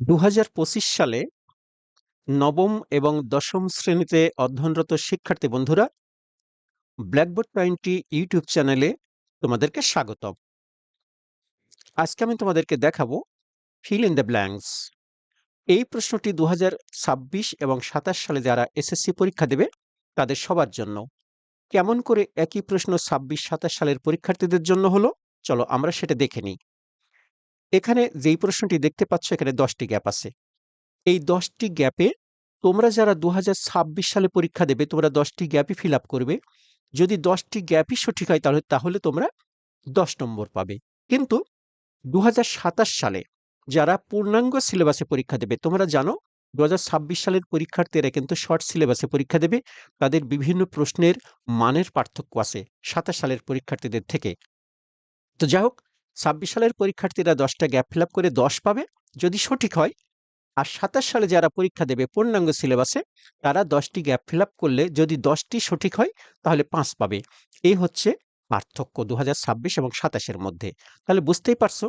দু হাজার পঁচিশ সালে নবম এবং দশম শ্রেণীতে অধ্যয়নরত শিক্ষার্থী বন্ধুরা ব্ল্যাকবোর্ড টোয়েন্টি ইউটিউব চ্যানেলে তোমাদেরকে স্বাগতম। আজকে আমি তোমাদেরকে দেখাবো ফিল ইন দ্য ব্ল্যাঙ্কস এই প্রশ্নটি দু হাজার ছাব্বিশ এবং সাতাশ সালে যারা এসএসসি পরীক্ষা দেবে, তাদের সবার জন্য। কেমন করে একই প্রশ্ন ছাব্বিশ, সাতাশ সালের পরীক্ষার্থীদের জন্য হলো? চলো আমরা সেটা দেখে নিই। এখানে যেই প্রশ্নটি দেখতে পাচ্ছ, এখানে দশটি গ্যাপ আছে। এই দশটি গ্যাপে তোমরা যারা দু হাজার ছাব্বিশ সালে পরীক্ষা দেবে, তোমরা দশটি গ্যাপই ফিল করবে। যদি দশটি গ্যাপই সঠিক হয়, তাহলে তাহলে তোমরা দশ নম্বর পাবে। কিন্তু দু হাজার সাতাশ সালে যারা পূর্ণাঙ্গ সিলেবাসে পরীক্ষা দেবে, তোমরা জানো দু হাজার ছাব্বিশ সালের পরীক্ষার্থীরা কিন্তু শর্ট সিলেবাসে পরীক্ষা দেবে। তাদের বিভিন্ন প্রশ্নের মানের পার্থক্য আছে সাতাশ সালের পরীক্ষার্থীদের থেকে। তো যাই হোক ছাব্বিশ সালের পরীক্ষার্থীরা দশটা গ্যাপ ফিল করে দশ পাবে। যদি সঠিক হয়, আর সাতাশ সালে যারা পরীক্ষা দেবে পূর্ণাঙ্গ সিলেবাসে, তারা দশটি গ্যাপ ফিল করলে যদি দশটি সঠিক হয়, তাহলে পাঁচ পাবে। এই হচ্ছে পার্থক্য দু হাজার ছাব্বিশ এবং সাতাশের মধ্যে। তাহলে বুঝতেই পারছ,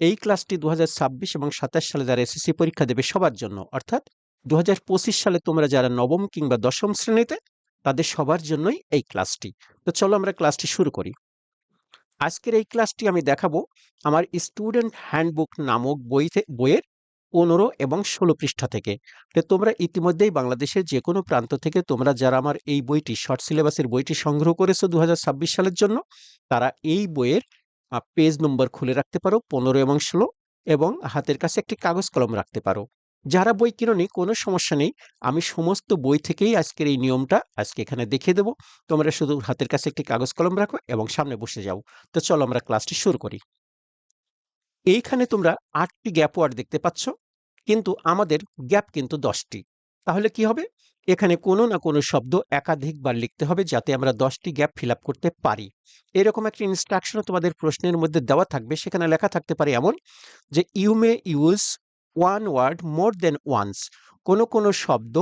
এই ক্লাসটি দু হাজার ছাব্বিশ এবং সাতাশ সালে যারা এসএসসি পরীক্ষা দেবে সবার জন্য, অর্থাৎ দু হাজার পঁচিশ সালে তোমরা যারা নবম কিংবা দশম শ্রেণীতে, তাদের সবার জন্যই এই ক্লাসটি। তো চলো আমরা ক্লাসটি শুরু করি। আজকের এই ক্লাসটি আমি দেখাবো আমার স্টুডেন্ট হ্যান্ডবুক নামক বইতে, বইয়ের পনেরো এবং ষোলো পৃষ্ঠা থেকে। তো তোমরা ইতিমধ্যেই বাংলাদেশের যে কোনো প্রান্ত থেকে তোমরা যারা আমার এই বইটি, শর্ট সিলেবাসের বইটি সংগ্রহ করেছ দু হাজার ছাব্বিশ সালের জন্য, তারা এই বইয়ের পেজ নম্বর খুলে রাখতে পারো, পনেরো এবং ষোলো, এবং হাতের কাছে একটি কাগজ কলম রাখতে পারো। যারা বই কিনোনি, কোনো সমস্যা নেই। আমি সমস্ত বই থেকেই আজকের এই নিয়মটা আজকে এখানে দেখিয়ে দেবো। তোমরা শুধু হাতের কাছে একটি কাগজ কলম রাখো এবং সামনে বসে যাও। তো চলো আমরা ক্লাসটি শুরু করি। এইখানে তোমরা আটটি গ্যাপ ওয়ার্ড দেখতে পাচ্ছ, কিন্তু আমাদের গ্যাপ কিন্তু দশটি। তাহলে কি হবে? এখানে কোনো না কোনো শব্দ একাধিকবার লিখতে হবে যাতে আমরা দশটি গ্যাপ ফিল করতে পারি। এরকম একটা ইনস্ট্রাকশনও তোমাদের প্রশ্নের মধ্যে দেওয়া থাকবে। সেখানে লেখা থাকতে পারে এমন যে you may use one word more than once কোনো কোনো শব্দ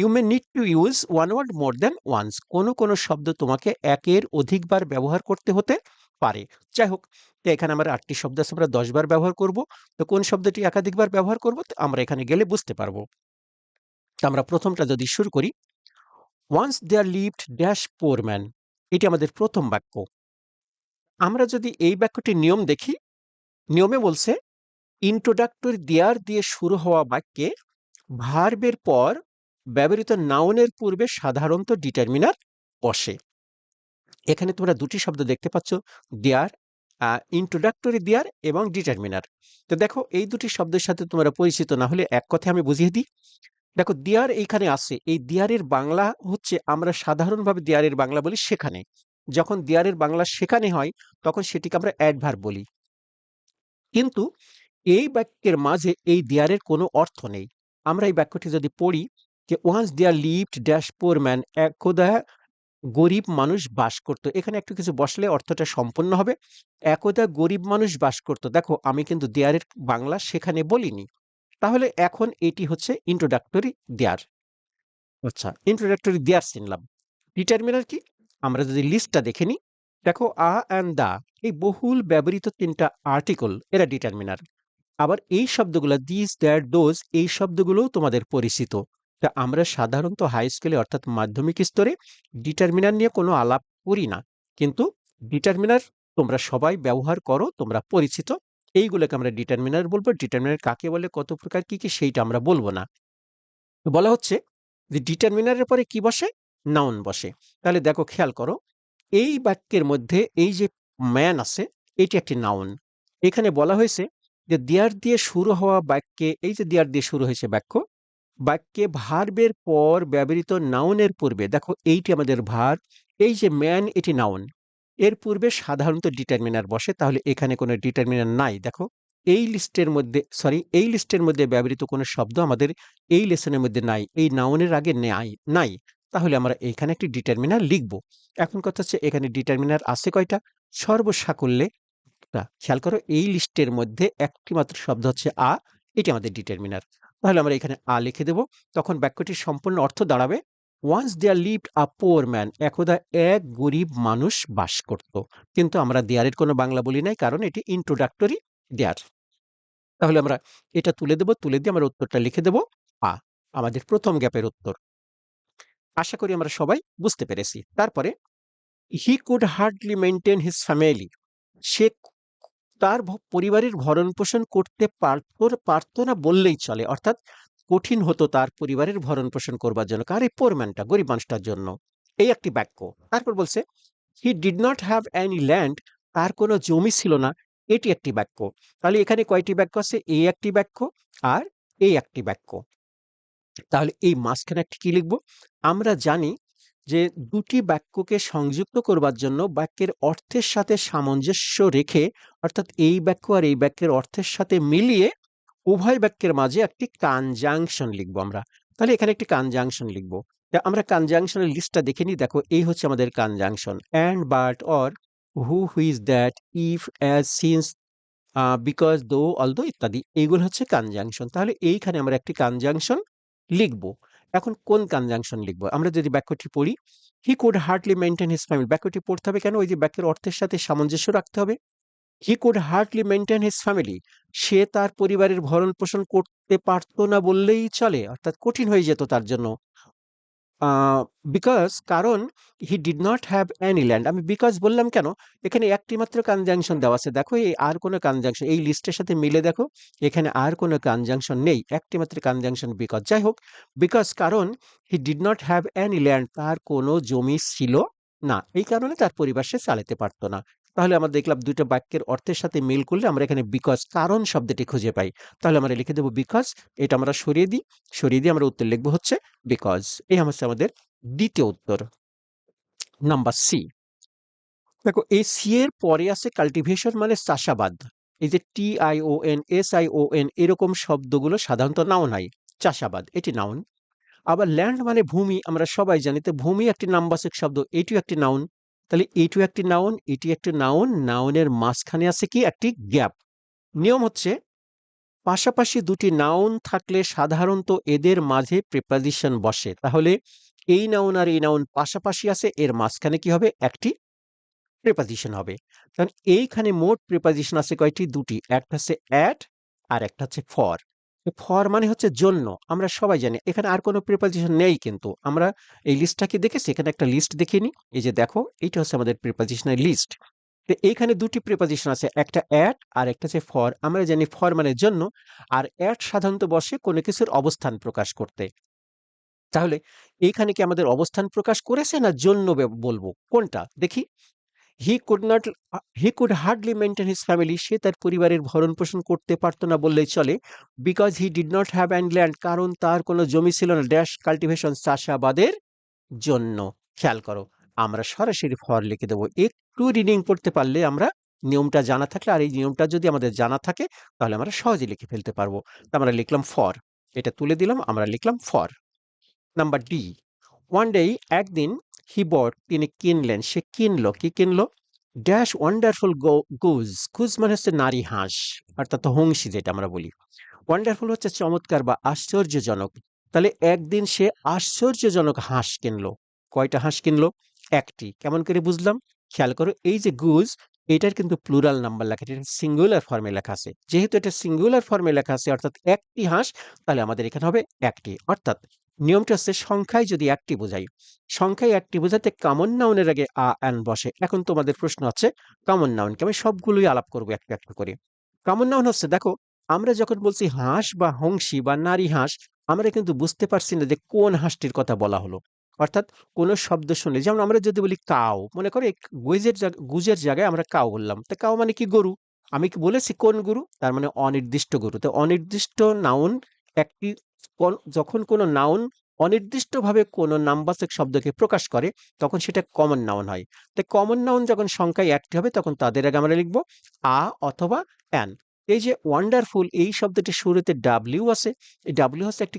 you may need to use one word more than once কোনো কোনো শব্দ তোমাকে একের অধিকবার ব্যবহার করতে হতে পারে। যাই হোক, তো এখানে আমরা আটটি শব্দ আছে, আমরা দশবার ব্যবহার করব। তো কোন শব্দটি একাধিকবার ব্যবহার করব, তো আমরা এখানে গেলে বুঝতে পারব। আমরা প্রথমটা যদি শুরু করি once there lived dash poor man এটি আমাদের প্রথম বাক্য। আমরা যদি এই বাক্যটির নিয়ম দেখি, নিয়মে বলছে ইন্ট্রোডাক্টরি দেয়ার দিয়ে শুরু হওয়া বাক্যে ভার্বের পর ব্যবহৃত নাউনের পূর্বে সাধারণত ডিটারমিনার বসে। এখানে তোমরা দুটি শব্দ দেখতে পাচ্ছ দেয়ার ইন্ট্রোডাক্টরি দেয়ার এবং ডিটারমিনার তো দেখো, এই দুটি শব্দের সাথে তোমরা পরিচিত, না হলে এক কথায় আমি বুঝিয়ে দিই। দেখো দেয়ার এইখানে আছে, এই দেয়ারের বাংলা হচ্ছে আমরা সাধারণভাবে দেয়ারের বাংলা বলি সেখানে। যখন দেয়ারের বাংলা সেখানে হয়, তখন সেটিকে আমরা অ্যাডভার বলি। কিন্তু এই বাক্যের মাঝে এই দেয়ারের কোনো অর্থ নেই। আমরা এই বাক্যটি যদি পড়ি যে once there lived dash poor man একদা গরিব মানুষ বাস করত। এখানে একটু কিছু বসলে অর্থটা সম্পন্ন হবে। একদা গরিব মানুষ বাস করত। দেখো, আমি কিন্তু দেয়ারের বাংলা সেখানে বলিনি। তাহলে এখন এটি হচ্ছে ইন্ট্রোডাক্টরি দেয়ার আচ্ছা ইন্ট্রোডাক্টরি দেয়ার চিনলাম। ডিটারমিনার কি? আমরা যদি লিস্টটা দেখে নিই। দেখো, আ অ্যান্ড দা এই বহুল ব্যবহৃত তিনটা আর্টিকল এরা ডিটারমিনার আবার এই শব্দগুলো দিস দ্যাট ডোজ এই শব্দগুলোও তোমাদের পরিচিত। তা আমরা সাধারণত হাই স্কুলে অর্থাৎ মাধ্যমিক স্তরে ডিটারমিনার নিয়ে কোনো আলাপ করি না। কিন্তু ডিটারমিনার তোমরা সবাই ব্যবহার করো, তোমরা পরিচিত, এইগুলোকে আমরা ডিটারমিনার বলব। ডিটারমিনার কাকে বলে, কত প্রকার, কি কি, সেইটা আমরা বলব না। বলা হচ্ছে যে ডিটারমিনারের পরে কি বসে? নাউন বসে। তাহলে দেখো, খেয়াল করো, এই বাক্যের মধ্যে এই যে ম্যান আছে, এটি একটি নাউন এখানে বলা হয়েছে যে দেয়ার দিয়ে শুরু হওয়া বাক্যে, এই যে দেয়ার দিয়ে শুরু হয়েছে বাক্য, বাক্যে ভার্বের পর ব্যবহৃত নাউনের পূর্বে, দেখো এইটি আমাদের ভার, এই যে ম্যান এটি নাউন এর পূর্বে সাধারণত ডিটারমিনার বসে, তাহলে এখানে কোনো ডিটারমিনার নাই, দেখো, এই লিস্টের মধ্যে সরি এই লিস্টের মধ্যে ব্যবহৃত কোনো শব্দ আমাদের এই লেসনের মধ্যে নাই, এই নাউনের আগে নাই নাই, তাহলে আমরা এইখানে একটি ডিটারমিনার লিখব। এখন কথা হচ্ছে এখানে ডিটারমিনার আছে কয়টা? সর্বসাকল্যে খেয়াল করো এই লিস্টের মধ্যে একটি মাত্র শব্দ হচ্ছে আ, এটি আমাদের ডিটারমিনার তাহলে আমরা এখানে আ লিখে দেব। তখন বাক্যটির সম্পূর্ণ অর্থ দাঁড়াবে once there lived a poor man একদা এক গরিব মানুষ বাস করত। কিন্তু আমরা দেয়ারের কোনো বাংলা বলি নাই, কারণ এটি ইন্ট্রোডাক্টরি দেয়ার তাহলে আমরা এটা তুলে দেব, তুলে দিয়ে আমরা উত্তরটা লিখে দেব, আ। আমাদের প্রথম গ্যাপের উত্তর। আশা করি আমরা সবাই বুঝতে পেরেছি। তারপরে he could hardly maintain his family সে তার পরিবারের ভরণ পোষণ করতে পারতো না বললেই চলে। অর্থাৎ কঠিন হতো তার পরিবারের ভরণ পোষণ করবার জন্য। কার? এই পোরম্যানটা গরিব মানুষটার জন্য। এই একটি বাক্য। তারপর বলছে he did not have any land তার কোনো জমি ছিল না। এটি একটি বাক্য। তাহলে এখানে কয়টি বাক্য আছে? এই একটি বাক্য আর এই একটি বাক্য। তাহলে এই মাঝখানে একটি কি লিখব? আমরা জানি যে দুটি বাক্যকে সংযুক্ত করবার জন্য বাক্যের অর্থের সাথে সামঞ্জস্য রেখে, অর্থাৎ এই বাক্য আর এই বাক্যের অর্থের সাথে মিলিয়ে উভয় বাক্যের মাঝে একটি কানজাংশন লিখব আমরা। তাহলে এখানে একটি কানজাংশন লিখব। আমরা কানজাংশনের লিস্টটা দেখে নিই। দেখো, এই হচ্ছে আমাদের conjunction and but or who whose that if as since because though although ইত্যাদি। এইগুলো হচ্ছে কানজাংশন তাহলে এইখানে আমরা একটি কানজাংশন লিখব। এখন কোন কনজাংশন লিখব? আমরা যদি বাক্যটি পড়ি he could hardly maintain his family বাক্যটি পড়তে হবে কেন? ওই যে বাক্যের অর্থের সাথে সামঞ্জস্য রাখতে হবে। He could hardly maintain his family সে তার পরিবারের ভরণ পোষণ করতে পারতো না বললেই চলে, অর্থাৎ কঠিন হয়ে যেত তার জন্য। বিকজ কারণ he did not have any land আমি বিকজ বললাম কেন? এখানে একটি মাত্র কনজাংশন দেওয়া আছে। দেখো, এই আর কোনো কনজাংশন এই লিস্টের সাথে মিলে দেখো, এখানে আর কোনো কনজাংশন নেই। একটি মাত্র কনজাংশন বিকজ যাই হোক বিকজ কারণ he did not have any land তার কোনো জমি ছিল না। এই কারণে তার পরিবার সে চালাতে পারতো না। তাহলে আমরা দেখলাম দুটো বাক্যের অর্থের সাথে মিল করলে আমরা এখানে বিকজ কারণ শব্দটি খুঁজে পাই। তাহলে আমরা লিখে দেবো বিকজ এটা আমরা সরিয়ে দিই। সরিয়ে দিয়ে আমরা উত্তর লিখব হচ্ছে বিকজ এই হচ্ছে আমাদের দ্বিতীয় উত্তর। নাম্বার সি দেখো, এই সি এর পরে আছে কাল্টিভেশন মানে চাষাবাদ। এই যে T I O N S I O N এরকম শব্দগুলো সাধারণত নাও নাই চাষাবাদ। এটি নাউন আবার ল্যান্ড মানে ভূমি, আমরা সবাই জানি তো ভূমি একটি নাম্বাসিক শব্দ, এটিও একটি নাউন তাহলে এটিও একটি নাউন এটি একটি নাউন নাউনের মাঝখানে আছে কি? একটি গ্যাপ নিয়ম হচ্ছে পাশাপাশি দুটি নাউন থাকলে সাধারণত এদের মাঝে প্রিপাজিশন বসে। তাহলে এই নাউন আর এই নাউন পাশাপাশি আছে, এর মাঝখানে কি হবে? একটি প্রিপাজিশন হবে। কারণ এইখানে মোট প্রিপাজিশন আছে কয়টি? দুটি। একটা হচ্ছে অ্যাট আর একটা হচ্ছে ফর ফর মানে হচ্ছে জন্য। আমরা সবাই জানি, এখানে আর কোনো প্রিপাজিশন নেই কিন্তু। আমরা এই লিস্টটা কি দেখেছি, এখানে একটা লিস্ট দেখে নিই। এই যে দেখো, এইটা হচ্ছে আমাদের প্রিপাজিশনের লিস্ট তো এইখানে দুটি প্রিপাজিশন আছে, একটা অ্যাট আর একটা হচ্ছে ফর আমরা জানি ফর মানে জন্য, আর অ্যাট সাধারণত বসে কোনো কিছুর অবস্থান প্রকাশ করতে। তাহলে এইখানে কি আমাদের অবস্থান প্রকাশ করেছে না জন্য বলব? কোনটা? দেখি। He could not he could hardly maintain his family সে তার পরিবারের ভরণ পোষণ করতে পারতো না বললেই চলে। Because he did not have and land কারণ তার কোনো জমি ছিল না। ড্যাশ কাল্টিভেশন চাষাবাদের জন্য। খেয়াল করো, আমরা সরাসরি ফর লিখে দেবো। একটু রিডিং পড়তে পারলে আমরা নিয়মটা জানা থাকলে, আর এই নিয়মটা যদি আমাদের জানা থাকে, তাহলে আমরা সহজে লিখে ফেলতে পারব। তো আমরা লিখলাম ফর এটা তুলে দিলাম, আমরা লিখলাম for number D one day একদিন হি বট তিনি কিনলেন, সে কিনলো, কি কিনলো? ড্যাশ ওয়ান্ডারফুল গুজ গুজ মানে হচ্ছে নারী হাঁস, অর্থাৎ হংসী যেটা আমরা বলি। ওয়ান্ডারফুল হচ্ছে চমৎকার বা আশ্চর্যজনক। তাহলে একদিন সে আশ্চর্যজনক হাঁস কিনলো। কয়টা হাঁস কিনলো? একটি। কেমন করে বুঝলাম? খেয়াল করো, এই যে গুজ এটার কিন্তু প্লুরাল নাম্বার লেখা, এটা সিঙ্গুলার ফর্মে লেখা আছে। যেহেতু এটা সিঙ্গুলার ফর্মে লেখা আছে, অর্থাৎ একটি হাঁস, তাহলে আমাদের এখানে হবে একটি। অর্থাৎ নিয়মটা হচ্ছে সংখ্যায় যদি একটি বোঝাই, সংখ্যায় একটি বোঝাতে কমন নাউনের আগে আ অ্যান বসে। এখন তোমাদের প্রশ্ন আছে কমন নাউনকে আমি সবগুলোই আলাপ করব একটু একটু করে। কমন নাউন হচ্ছে, দেখো, আমরা যখন বলছি হাঁস বা হংসী বা নারী হাঁস, আমরা কিন্তু বুঝতে পারছি না যে কোন হাঁসটির কথা বলা হলো। অর্থাৎ কোন শব্দ শুনে, যেমন আমরা যদি বলি কাউ মনে করো এই গুজের গুজের জায়গায় আমরা কাউ বললাম। তা কাউ মানে কি গরু? আমি কি বলেছি কোন গরু? তার মানে অনির্দিষ্ট গরু। তো অনির্দিষ্ট নাউন একটি যখন কোনো নাউন অনির্দিষ্টভাবে কোনো নামবাচক শব্দকে প্রকাশ করে, তখন সেটা কমন নাউন হয়। তাই কমন নাউন যখন সংখ্যায় একটি হবে, তখন তাদের আগে আমরা লিখব আ অথবা অ্যান এই যে ওয়ান্ডারফুল এই শব্দটির শুরুতে ডাব্লিউ আছে, এই ডাব্লিউ হচ্ছে একটি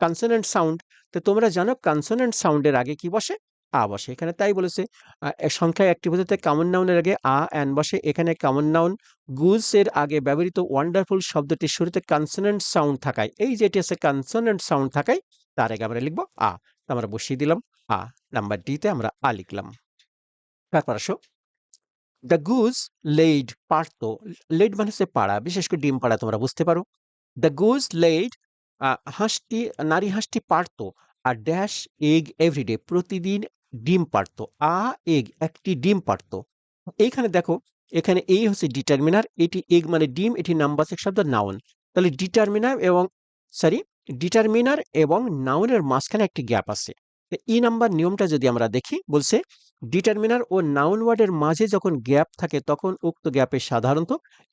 কনসোনেন্ট সাউন্ড তো তোমরা জানো কনসোনেন্ট সাউন্ডের আগে কি বসে? আ বসে এখানে তাই বলেছে সংখ্যায় একটি বোঝাতে কমন নাউনের আগে আ অ্যান বসে। এখানে কমন নাউন গুজ এর আগে ব্যবহৃত ওয়ান্ডারফুল শব্দটির শুরুতে কনসোনেন্ট সাউন্ড থাকায়, এই যেটি আছে কনসোনেন্ট সাউন্ড থাকায়, তার আগে আমরা লিখব আ। আমরা বসিয়ে দিলাম আ নাম্বার ডিতে আমরা আ লিখলাম। তারপর আসো। দ্য গুজ লেড পারতো লেড মানে হচ্ছে পাড়া, বিশেষ করে ডিম পাড়া তোমরা বুঝতে পারো। দ্য গুজ লেড হাঁসটি, নারী হাঁসটি পারতো, আর ড্যাশ এগ এভরিডে প্রতিদিন ডিম পারতো আ, এগ, একটি ডিম পারতো এইখানে দেখো, এখানে এই হচ্ছে ডিটারমিনার এটি এগ মানে ডিম এটি নাম্বার নামবাচক শব্দ নাউন তাহলে ডিটারমিনার এবং সরি ডিটারমিনার এবং নাউনের মাঝখানে একটি গ্যাপ আছে। ই নাম্বার নিয়মটা যদি আমরা দেখি, বলছে ডিটারমিনার ও নাউন ওয়ার্ডের মাঝে যখন গ্যাপ থাকে, তখন উক্ত গ্যাপে সাধারণত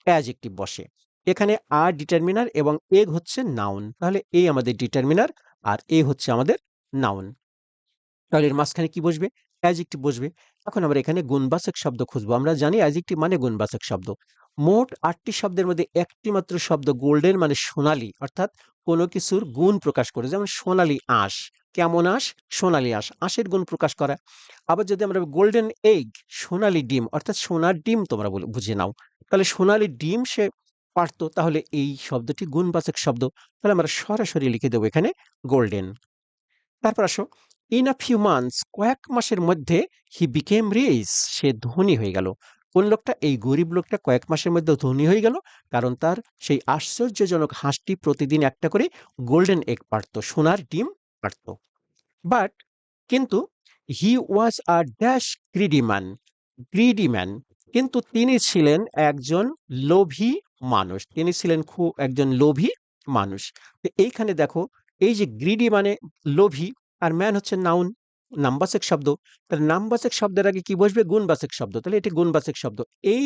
অ্যাজেক্টিভ বসে। এখানে আর ডিটারমিনার এবং এগ হচ্ছে নাউন তাহলে এ আমাদের ডিটারমিনার আর এ হচ্ছে আমাদের নাউন তাহলে এর মাঝখানে কি বসবে? অ্যাজেক্টিভ বসবে। এখন আমরা এখানে গুণবাচক শব্দ খুঁজবো। আমরা জানি অ্যাজেক্টিভ মানে গুণবাচক শব্দ। মোট আটটি শব্দের মধ্যে একটি মাত্র শব্দ গোল্ডেন মানে সোনালী, অর্থাৎ কোনো কিছুর গুণ প্রকাশ করে। যেমন সোনালী আঁশ। কেমন আঁশ? সোনালী আঁশ। আঁশের গুণ প্রকাশ করা। আবার যদি আমরা গোল্ডেন এগ, সোনালী ডিম, অর্থাৎ সোনার ডিম তোমরা বুঝে নাও। তাহলে সোনালী ডিম সে পারতো, তাহলে এই শব্দটি গুণবাচক শব্দ। তাহলে আমরা সরাসরি লিখে দেবো এখানে গোল্ডেন। তারপর আসো। ইন আ ফিউ মান্থস কয়েক মাসের মধ্যে হি বিকেম রিচ সে ধনী হয়ে গেল। কোন লোকটা? এই গরিব লোকটা কয়েক মাসের মধ্যে ধনী হয়ে গেল, কারণ তার সেই আশ্চর্যজনক হাঁসটি প্রতিদিন একটা করে গোল্ডেন এগ পারত সোনার ডিম পারত বাট কিন্তু he was a dash greedy man greedy man কিন্তু তিনি ছিলেন একজন লোভী মানুষ, তিনি ছিলেন খুব একজন লোভী মানুষ। এইখানে দেখো, এই যে গ্রিডি মানে লোভী আর ম্যান হচ্ছে নাউন নামবাচক শব্দ। তাহলে নামবাচক শব্দের আগে কি বসবে? গুণবাচক শব্দ। তাহলে এটি গুণবাচক শব্দ। এই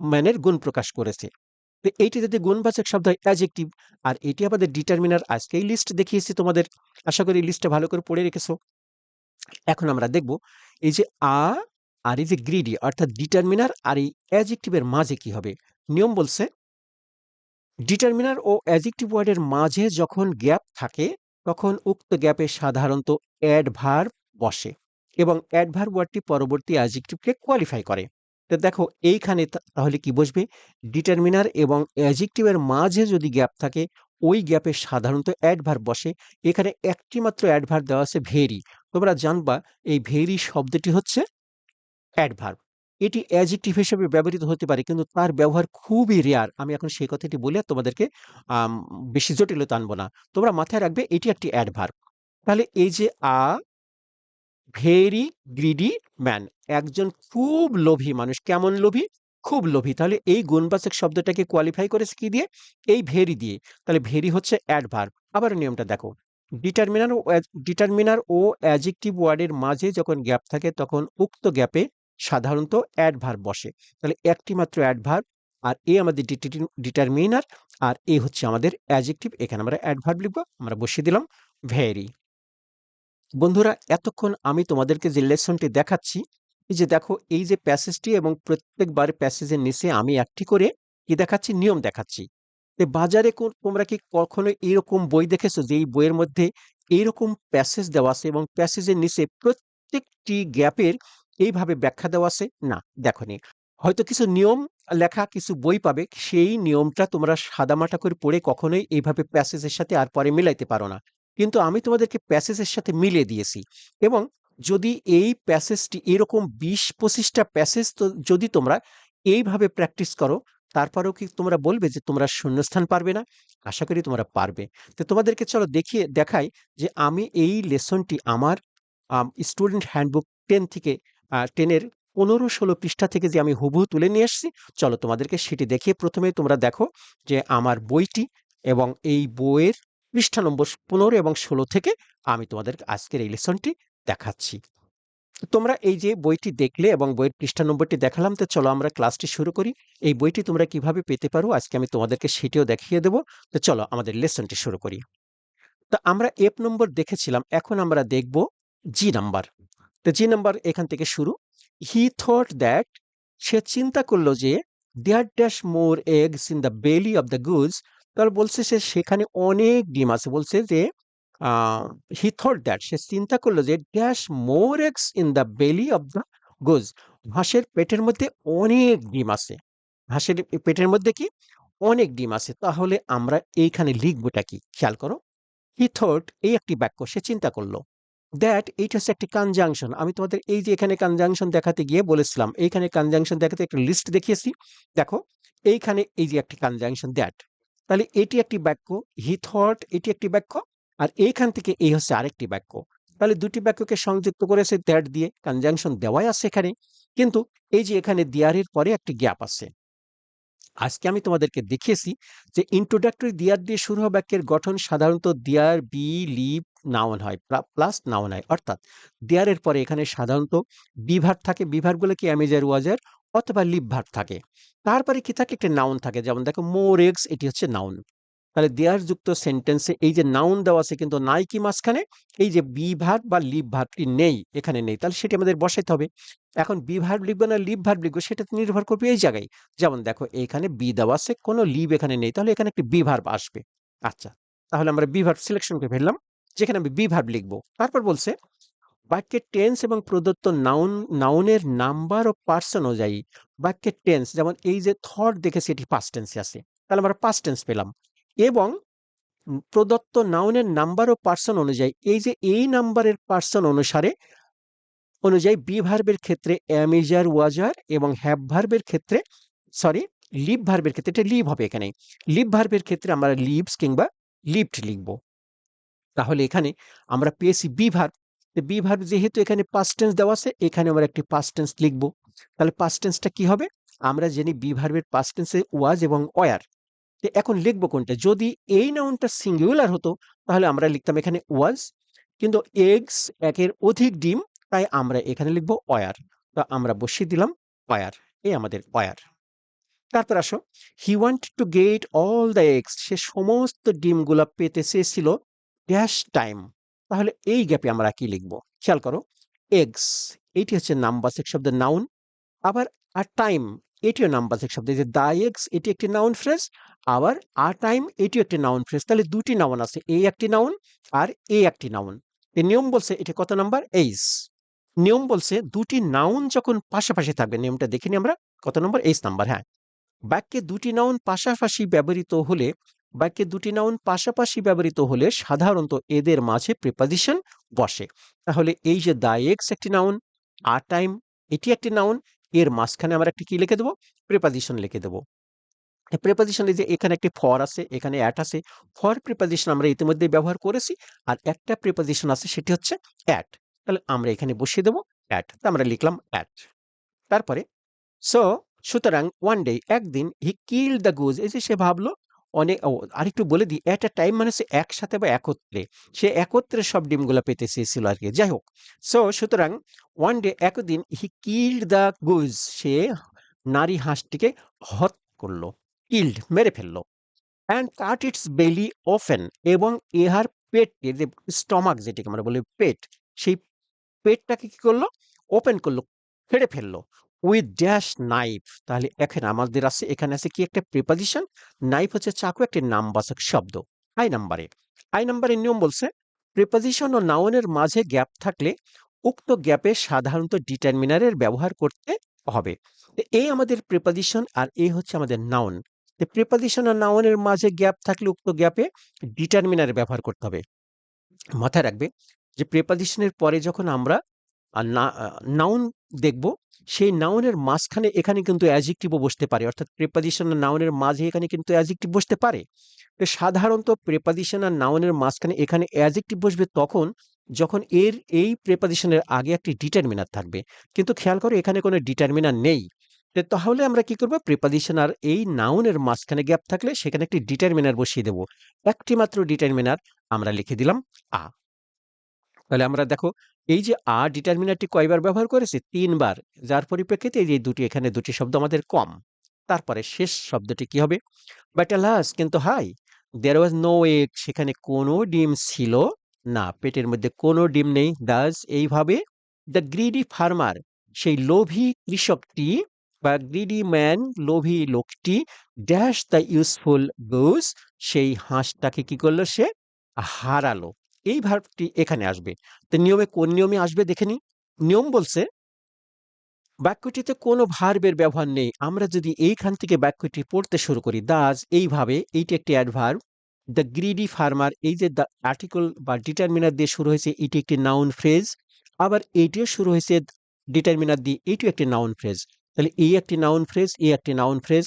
ম্যানের গুণ প্রকাশ করেছে। এইটি যদি গুণবাচক শব্দ হয় অ্যাজেক্টিভ আর এটি আমাদের ডিটারমিনার আজকে এই লিস্ট দেখিয়েছি তোমাদের। আশা করি লিস্টটা ভালো করে পড়ে রেখেছো। এখন আমরা দেখব, এই যে আ আর এই যে গ্রিডি অর্থাৎ ডিটারমিনার আর এই অ্যাজেক্টিভের মাঝে কি হবে? নিয়ম বলছে ডিটারমিনার ও অ্যাজেক্টিভ ওয়ার্ডের মাঝে যখন গ্যাপ থাকে তখন উক্ত গ্যাপে সাধারণত অ্যাডভার্ব বসে এবং অ্যাডভার্ব ওয়ার্ডটি পরবর্তী অ্যাজিকটিভকে কোয়ালিফাই করে। তো দেখো, এইখানে তাহলে কি বসবে? ডিটারমিনার এবং অ্যাজেক্টিভের মাঝে যদি গ্যাপ থাকে, ওই গ্যাপে সাধারণত অ্যাডভার্ব বসে। এখানে একটি মাত্র অ্যাডভার্ব দেওয়া আছে ভেরি তোমরা জানবা, এই ভেরি শব্দটি হচ্ছে অ্যাডভার্ব এটি অ্যাজেক্টিভ হিসেবে ব্যবহৃত হতে পারে, কিন্তু তার ব্যবহার খুবই রেয়ার আমি এখন সেই কথাটি বলে তোমাদেরকে বেশি জটিলতা আনব না। তোমরা মাথায় রাখবে, এটি একটি অ্যাডভার্ব তাহলে এই যে আ ভেরি গ্রিডি ম্যান একজন খুব লোভী মানুষ। কেমন লোভী? খুব লোভী। তাহলে এই গুণবাচক শব্দটাকে কোয়ালিফাই করেছে কি দিয়ে? এই ভেরি দিয়ে। তাহলে ভেরি হচ্ছে অ্যাডভার্ব আবার নিয়মটা দেখো। ডিটারমিনার ও ডিটারমিনার ও অ্যাজেক্টিভ ওয়ার্ডের মাঝে যখন গ্যাপ থাকে, তখন উক্ত গ্যাপে সাধারণত অ্যাডভার্ব বসে। তাহলে একটি মাত্র অ্যাডভার্ব আর এ আমাদের ডিটারমিনার আর এ হচ্ছে আমাদের অ্যাজেক্টিভ এখানে আমরা অ্যাডভার্ব লিখব, আমরা বসিয়ে দিলাম ভেরি বন্ধুরা, এতক্ষণ আমি তোমাদেরকে যে লেসনটি দেখাচ্ছি, এই যে দেখো, এই যে প্যাসেজটি এবং প্রত্যেকবার প্যাসেজের নিচে আমি একটি করে কি দেখাচ্ছি? নিয়ম দেখাচ্ছি। বাজারে তোমরা কি কখনো এইরকম বই দেখেছ যে এই বইয়ের মধ্যে এইরকম প্যাসেজ দেওয়া আছে এবং প্যাসেজের নিচে প্রত্যেকটি গ্যাপের এইভাবে ব্যাখ্যা দেওয়া আছে? না, দেখোনি। হয়তো কিছু নিয়ম লেখা, কিছু বই পাবে, সেই নিয়মটা তোমরা সাদামাটা করে পড়ে কখনোই এইভাবে প্যাসেজের সাথে আর পরে মিলাইতে পারো না। কিন্তু আমি তোমাদেরকে প্যাসেজের সাথে মিলিয়ে দিয়েছি এবং যদি এই প্যাসেজটি এরকম বিশ পঁচিশটা প্যাসেজ তো যদি তোমরা এইভাবে প্র্যাকটিস করো, তারপরেও কি তোমরা বলবে যে তোমরা শূন্যস্থান পারবে না? আশা করি তোমরা পারবে। তো তোমাদেরকে চলো দেখিয়ে, দেখাই যে আমি এই লেসনটি আমার স্টুডেন্ট হ্যান্ডবুক টেন থেকে টেনের পনেরো ষোলো পৃষ্ঠা থেকে যে আমি হুবহু তুলে নিয়ে এসেছি, চলো তোমাদেরকে সেটি দেখিয়ে প্রথমে তোমরা দেখো যে আমার বইটি এবং এই বইয়ের পৃষ্ঠা নম্বর পনেরো এবং ষোলো থেকে আমি তোমাদের আজকের এই লেসনটি দেখাচ্ছি। তোমরা এই যে বইটি দেখলে এবং বইয়ের পৃষ্ঠা নম্বরটি দেখালাম, তো চলো আমরা ক্লাসটি শুরু করি। এই বইটি তোমরা কীভাবে পেতে পারো, আজকে আমি তোমাদেরকে সেটিও দেখিয়ে দেবো। তো চলো আমাদের লেসনটি শুরু করি। তো আমরা এফ নম্বর দেখেছিলাম, এখন আমরা দেখব জি নাম্বার তো জি নাম্বার এখান থেকে শুরু। হি থট দ্যাট সে চিন্তা করল যে there dash more eggs in the belly of the goose তাহলে বলছে সে সেখানে অনেক ডিম আছে। বলছে যে হি থট দ্যাট সে চিন্তা করল যে dash more eggs in the belly of the goose হাঁসের পেটের মধ্যে অনেক ডিম আছে। হাঁসের পেটের মধ্যে কি? অনেক ডিম আছে। তাহলে আমরা এইখানে লিখবোটা কি? খেয়াল করো। হি থট এই একটি বাক্য সে চিন্তা করল। দ্যাট এইটা হচ্ছে একটি কনজাংশন আমি তোমাদের এই যে এখানে কনজাংশন দেখাতে গিয়ে বলেছিলাম, এইখানে কনজাংশন দেখাতে একটা লিস্ট দেখিয়েছি। দেখো, এইখানে এই যে একটি কনজাংশন দ্যাট তাহলে এটি একটি বাক্য হি থট এটি একটি বাক্য, আর এইখান থেকে এই হচ্ছে আরেকটি বাক্য। তাহলে দুটি বাক্যকে সংযুক্ত করেছে দ্যাট দিয়ে কনজাংশন দেওয়াই আছে এখানে। কিন্তু এই যে এখানে দিয়ারের পরে একটি গ্যাপ আছে। আজকে আমি তোমাদেরকে দেখিয়েছি যে ইন্ট্রোডাক্টরি দিয়ার দিয়ে শুরু হওয়া বাক্যের গঠন সাধারণত দিয়ার বি লিভ নাউন হয় প্লাস নাউন হয় অর্থাৎ দেয়ারের পরে এখানে সাধারণত বিভার থাকে, বিভারগুলো কি অ্যামেজার, ওয়াজার অথবা লিভ ভার থাকে। তারপরে কি থাকে? একটা নাউন থাকে, যেমন দেখো মোর এক্স, এটি হচ্ছে নাউন তাহলে দেয়ার যুক্ত সেন্টেন্সে এই যে নাউন দেওয়া আছে কিন্তু নাই কি মাঝখানে এই যে বি ভার বা লিভ ভারটি নেই, এখানে নেই। তাহলে সেটি আমাদের বসাইতে হবে। এখন বি ভার লিখব না লিভ ভার লিখব, সেটা নির্ভর করবে এই জায়গায়। যেমন দেখো এখানে বি দেওয়া আছে, কোনো লিভ এখানে নেই। তাহলে এখানে একটি বি ভার্ব আসবে। আচ্ছা তাহলে আমরা বি ভার্ব সিলেকশন করে ফেললাম। যেখানে আমি বি ভার্ব লিখব। তারপর বলছে বাক্যের টেন্স এবং প্রদত্ত নাউন নাউনের নাম্বার ও পার্সন অনুযায়ী বাক্যের টেন্স যেমন এই যে থট দেখেছি এটি পাস্ট টেন্সে আছে। তাহলে আমরা পাস্ট টেন্স পেলাম। এবং প্রদত্ত নাউনের নাম্বার ও পার্সন অনুযায়ী, এই যে এই নাম্বারের পার্সন অনুসারে, অনুযায়ী বি ভার্বের ক্ষেত্রে অ্যামিজার ওয়াজার এবং হ্যাভ ভার্বের ক্ষেত্রে সরি লিভ ভার্বের ক্ষেত্রে, এটা লিভ হবে এখানে লিভ ভার্বের ক্ষেত্রে আমরা লিভস কিংবা লিফট লিখব। তাহলে এখানে আমরা পেয়েছি বি ভার্ব বি যেহেতু এখানে পাস্ট টেন্স দেওয়া আছে, এখানে আমরা একটি পাস্ট টেন্স লিখব। তাহলে পাস্ট টেন্সটা কি হবে? আমরা জানি বি পাস্ট টেন্সে ওয়াজ এবং ওয়ার এখন লিখব কোনটা? যদি এই নাউনটা সিঙ্গুলার হতো, তাহলে আমরা লিখতাম এখানে ওয়াজ কিন্তু এগস একের অধিক ডিম, তাই আমরা এখানে লিখব ওয়ার তো আমরা বসিয়ে দিলাম ওয়ার এই আমাদের ওয়ার তারপর আসো। He want to get all the eggs সে সমস্ত ডিমগুলা পেতে চেয়েছিল। ড্যাশ টাইম তাহলে এই গ্যাপে আমরা কি লিখব? খেয়াল করো এগস এইটি হচ্ছে নামবাচক শব্দের নাউন আবার আর টাইম এটিও নামবাচক শব্দ যে দা এগস এটি একটি নাউন ফ্রেজ আবার আর টাইম এটিও একটি নাউন ফ্রেজ তাহলে দুটি নাউন আছে এই একটি নাউন আর এই একটি নাউন এই নিয়ম বলছে, এটি কত নাম্বার এইস নিয়ম বলছে, দুটি নাউন যখন পাশাপাশি থাকবে, নিয়মটা দেখিনি আমরা, কত নম্বর এইস নাম্বার হ্যাঁ। বাক্যে দুটি নাউন পাশাপাশি ব্যবহৃত হলে বাক্যে দুটি নাউন পাশাপাশি ব্যবহৃত হলে সাধারণত এদের মাঝে প্রিপোজিশন বসে। তাহলে এই যে দা এক্স একটি নাউন আর টাইম এটি একটি নাউন এর মাঝখানে আমরা একটি কি লিখে দেবো? প্রিপোজিশন লিখে দেবো। প্রিপোজিশন যে এখানে একটি ফর আছে, এখানে অ্যাট আছে ফর প্রিপোজিশন আমরা ইতিমধ্যে ব্যবহার করেছি, আর একটা প্রিপোজিশন আছে, সেটি হচ্ছে অ্যাট তাহলে আমরা এখানে বসিয়ে দেবো অ্যাট তা আমরা লিখলাম অ্যাট তারপরে সো সুতরাং ওয়ান ডে একদিন হি কিল দ্য গুজ এই যে সে ভাবলো অনেক আরেকটু বলে দিই এ টাইম মানে সে একসাথে বা একত্রে। সে একত্রে সব ডিমগুলো পেতে চেয়েছিল আর কি যাই হোক সো সুতরাং ওয়ান ডে একদিন হি কিল্ড দ্য গুজ সে নারী হাঁসটিকে হত করল কিল্ড মেরে ফেলল। And cut its belly open এবং ইহার পেটকে, যে স্টমাক যেটিকে আমরা বলি পেট, সেই পেটটাকে কি করল? ওপেন করল, ফেড়ে ফেলল। উইথ ড্যাশ নাইফ তাহলে এখানে আমাদের আছে, এখানে আছে কি একটা প্রিপোজিশন নাইফ হচ্ছে চাকু, একটি নামবাচক শব্দ। আই নাম্বারে আই নাম্বারের নিয়ম বলছে প্রিপোজিশন ও নাউনের মাঝে গ্যাপ থাকলে উক্ত গ্যাপে সাধারণত ডিটারমিনারের ব্যবহার করতে হবে। এই আমাদের প্রিপোজিশন আর এই হচ্ছে আমাদের নাউন প্রিপোজিশন আর নাউনের মাঝে গ্যাপ থাকলে উক্ত গ্যাপে ডিটারমিনার ব্যবহার করতে হবে। মাথায় রাখবে যে প্রিপোজিশনের পরে যখন আমরা নাউন দেখব সেই নাউনের মাঝখানে এখানে কিন্তু অ্যাজেক্টিভও বসতে পারে। অর্থাৎ প্রেপাজিশন আর নাউনের মাঝে এখানে কিন্তু অ্যাজেক্টিভ বসতে পারে। তো সাধারণত প্রেপাজিশন আর নাউনের মাঝখানে এখানে অ্যাজেক্টিভ বসবে তখন যখন এর এই প্রেপাজিশনের আগে একটি ডিটারমিনার থাকবে। কিন্তু খেয়াল করো এখানে কোনো ডিটারমিনার নেই। তাহলে আমরা কি করব? প্রেপাজিশন আর এই নাউনের মাঝখানে গ্যাপ থাকলে সেখানে একটি ডিটারমিনার বসিয়ে দেবো। একটি মাত্র ডিটারমিনার আমরা লিখে দিলাম আ। তাহলে আমরা দেখো, এই যে আ ডিটারমিনারটি কয়বার ব্যবহার করেছে? তিনবার। যার পরিপ্রেক্ষিতে এই দুটি, এখানে দুটি শব্দ আমাদের কম। তারপরে শেষ শব্দটি কি হবে? ব্যাটালাস কিন্তু হাই দেয়ার ওয়াজ নো এগ সেখানে কোনো ডিম ছিল না। পেটের মধ্যে কোনো ডিম নেই। দাস এইভাবে দ্য গ্রিডি ফার্মার সেই লোভী কৃষকটি বা গ্রিডি ম্যান লোভী লোকটি ড্যাশ দ্য ইউজফুল গুজ সেই হাঁসটাকে কি করল সে? হারালো। এই ভার্বটি এখানে আসবে। তো নিয়মে কোন নিয়মে আসবে দেখে নি নিয়ম বলছে, বাক্যটিতে কোনো ভার্বের ব্যবহার নেই। আমরা যদি এইখান থেকে বাক্যটি পড়তে শুরু করি দাস এইভাবে এইটি একটি অ্যাডভার্ব দ্য গ্রিডি ফার্মার এই যে আর্টিকেল বা ডিটারমিনার দিয়ে শুরু হয়েছে, এটি একটি নাউন ফ্রেজ আবার এইটিও শুরু হয়েছে ডিটারমিনার দিয়ে এটিও একটি নাউন ফ্রেজ তাহলে এই একটি নাউন ফ্রেজ এই একটি নাউন ফ্রেজ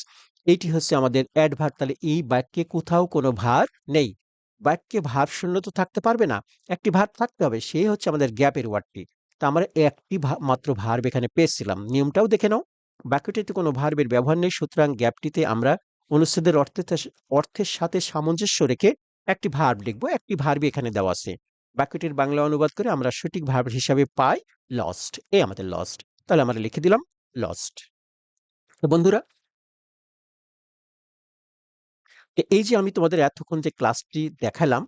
এটি হচ্ছে আমাদের অ্যাডভার তাহলে এই বাক্যে কোথাও কোনো ভার নেই। বাক্যে ভার শূন্য তো থাকতে পারবে না, একটি ভার থাকতে হবে, সেই হচ্ছে আমাদের গ্যাপের ওয়ার্ডটি। তা আমরা একটি মাত্র ভার্ব এখানে পেয়েছিলাম। নিয়মটাও দেখে নাও। বাক্যটিতে কোনো ভার্বের ব্যবহার নেই, সুতরাং গ্যাপটিতে আমরা অনুচ্ছেদের অর্থের অর্থের সাথে সামঞ্জস্য রেখে একটি ভার্ব লিখব, একটি ভার্বই এখানে দেওয়া আছে। বাক্যটির বাংলা অনুবাদ করে আমরা সঠিক ভার্ব হিসাবে পাই লস্ট এ আমাদের লস্ট তাহলে আমরা লিখে দিলাম লস্ট বন্ধুরা এই যে আমি তোমাদের এতক্ষণ যে ক্লাসটি দেখালাম,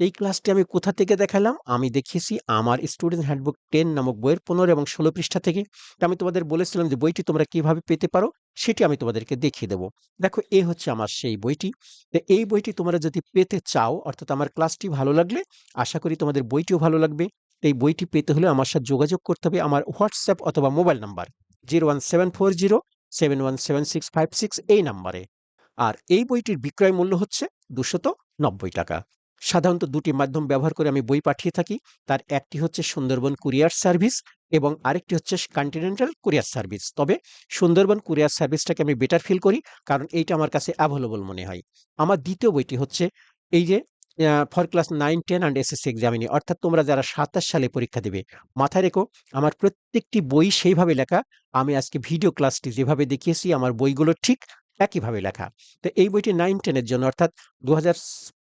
এই ক্লাসটি আমি কোথা থেকে দেখালাম? আমি দেখিয়েছি আমার স্টুডেন্ট হ্যান্ডবুক টেন নামক বইয়ের পনেরো এবং ষোলো পৃষ্ঠা থেকে। আমি তোমাদের বলেছিলাম যে বইটি তোমরা কীভাবে পেতে পারো, সেটি আমি তোমাদেরকে দেখিয়ে দেবো। দেখো, এ হচ্ছে আমার সেই বইটি। এই বইটি তোমরা যদি পেতে চাও, অর্থাৎ আমার ক্লাসটি ভালো লাগলে, আশা করি তোমাদের বইটিও ভালো লাগবে। এই বইটি পেতে হলে আমার সাথে যোগাযোগ করতে হবে আমার হোয়াটসঅ্যাপ অথবা mobile number. Zero one seven four zero, seven one seven six five six এই নাম্বারে। আর এই বইটির বিক্রয় মূল্য হচ্ছে দুশত নব্বই টাকা। সাধারণত দুটি মাধ্যম ব্যবহার করে আমি বই পাঠিয়ে থাকি। তার একটি হচ্ছে সুন্দরবন কুরিয়ার সার্ভিস এবং আরেকটি হচ্ছে কন্টিনেন্টাল কুরিয়ার সার্ভিস। তবে সুন্দরবন কুরিয়ার সার্ভিসটাকে আমি বেটার ফিল করি কারণ এইটা আমার কাছে অ্যাভেলেবল মনে হয়। আমার দ্বিতীয় বইটি হচ্ছে এই যে for class nine, ten and SSC examinee অর্থাৎ তোমরা যারা সাতাশ সালে পরীক্ষা দেবে, মাথায় রেখো আমার প্রত্যেকটি বই সেইভাবে লেখা। আমি আজকে ভিডিও ক্লাসটি যেভাবে দেখিয়েছি, আমার বইগুলো ঠিক একইভাবে লেখা। তো এই বইটি নাইন টেনের জন্য, অর্থাৎ দু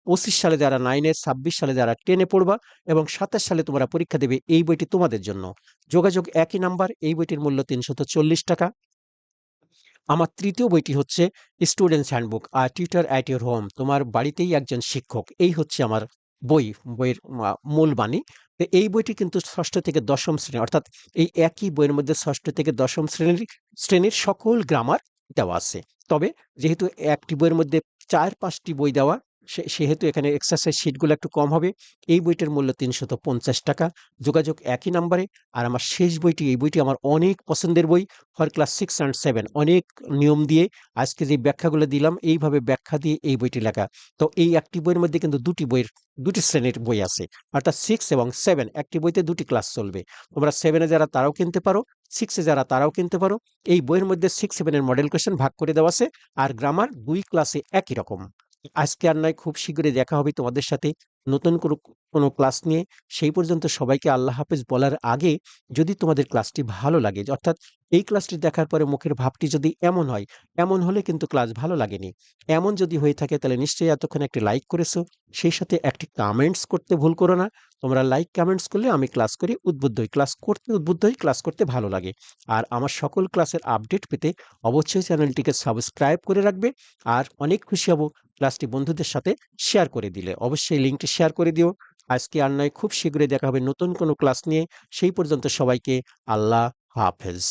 পঁচিশ সালে যারা নাইনে ছাব্বিশ সালে যারা টেনে পড়বা এবং সাতাশ সালে তোমরা পরীক্ষা দেবে এই বইটি তোমাদের জন্য। যোগাযোগ একই নাম্বার, এই বইটির মূল্য তিনশত চল্লিশ টাকা। আমার তৃতীয় বইটি হচ্ছে স্টুডেন্টস হ্যান্ডবুক আর টিউটার অ্যাট ইউর হোম তোমার বাড়িতেই একজন শিক্ষক। এই হচ্ছে আমার বই, বইয়ের মূল বাণী। তো এই বইটি কিন্তু ষষ্ঠ থেকে দশম শ্রেণি, অর্থাৎ এই একই বইয়ের মধ্যে ষষ্ঠ থেকে দশম শ্রেণির শ্রেণির সকল গ্রামার দেওয়া আছে। তবে যেহেতু একটি বইয়ের মধ্যে চার পাঁচটি বই দেওয়া সেহেতু এখানে এক্সারসাইজ শিটগুলো একটু কম হবে। এই বইটার মূল্য তিনশত পঞ্চাশ টাকা। যোগাযোগ একই নাম্বারে। আর আমার শেষ বইটি, এই বইটি আমার অনেক পছন্দের বই। For class six and seven অনেক নিয়ম দিয়ে আজকে যে ব্যাখ্যাগুলো দিলাম, এইভাবে ব্যাখ্যা দিয়ে এই বইটি লেখা। তো এই একটি বইয়ের মধ্যে কিন্তু দুটি বইয়ের, দুটি শ্রেণির বই আছে। অর্থাৎ সিক্স এবং সেভেন একটি বইতে দুটি ক্লাস চলবে। তোমরা সেভেনে যারা তারাও কিনতে পারো সিক্সে যারা তারাও কিনতে পারো, এই বইয়ের মধ্যে সিক্স সেভেনের মডেল কোয়েশন ভাগ করে দেওয়া আছে। আর গ্রামার দুই ক্লাসে একই রকম। আজকে আর নয়, খুব শীঘ্রই দেখা হবে তোমাদের সাথে। নতুন কোনো ক্লাস নিয়ে। সেই পর্যন্ত সবাইকে আল্লাহ হাফেজ বলার আগে যদি তোমাদের ক্লাসটি ভালো লাগে, অর্থাৎ এই ক্লাসটি দেখার পরে মুখের ভাবটি যদি এমন হয়, এমন হলে কিন্তু ক্লাস ভালো লাগেনি। এমন যদি হয়ে থাকে তাহলে নিশ্চয়ই এতক্ষণ একটি লাইক করেছ। সেই সাথে একটি কামেন্টস করতে ভুল করো না। তোমরা লাইক কমেন্টস করলে আমি ক্লাস করি, উদ্বুদ্ধ হই। ক্লাস করতে, উদ্বুদ্ধ হই ক্লাস করতে ভালো লাগে। আর আমার সকল ক্লাসের আপডেট পেতে অবশ্যই চ্যানেলটিকে সাবস্ক্রাইব করে রাখবে। আর অনেক খুশি হব। ক্লাসটি বন্ধুদের সাথে শেয়ার করে দিলে। অবশ্যই লিঙ্কটি শেয়ার করে দিও। আজকে আর নয়, খুব শীঘ্রই দেখা হবে নতুন কোনো ক্লাস নিয়ে। সেই পর্যন্ত সবাইকে আল্লাহ হাফেজ।